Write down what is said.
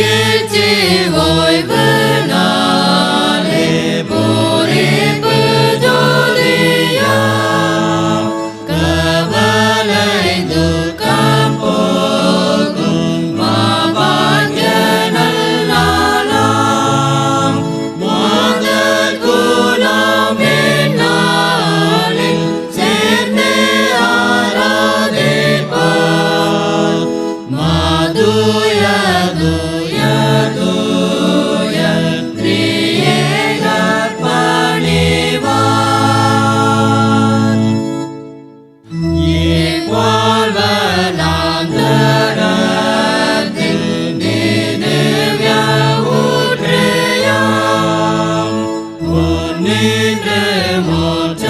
смерти вой Mine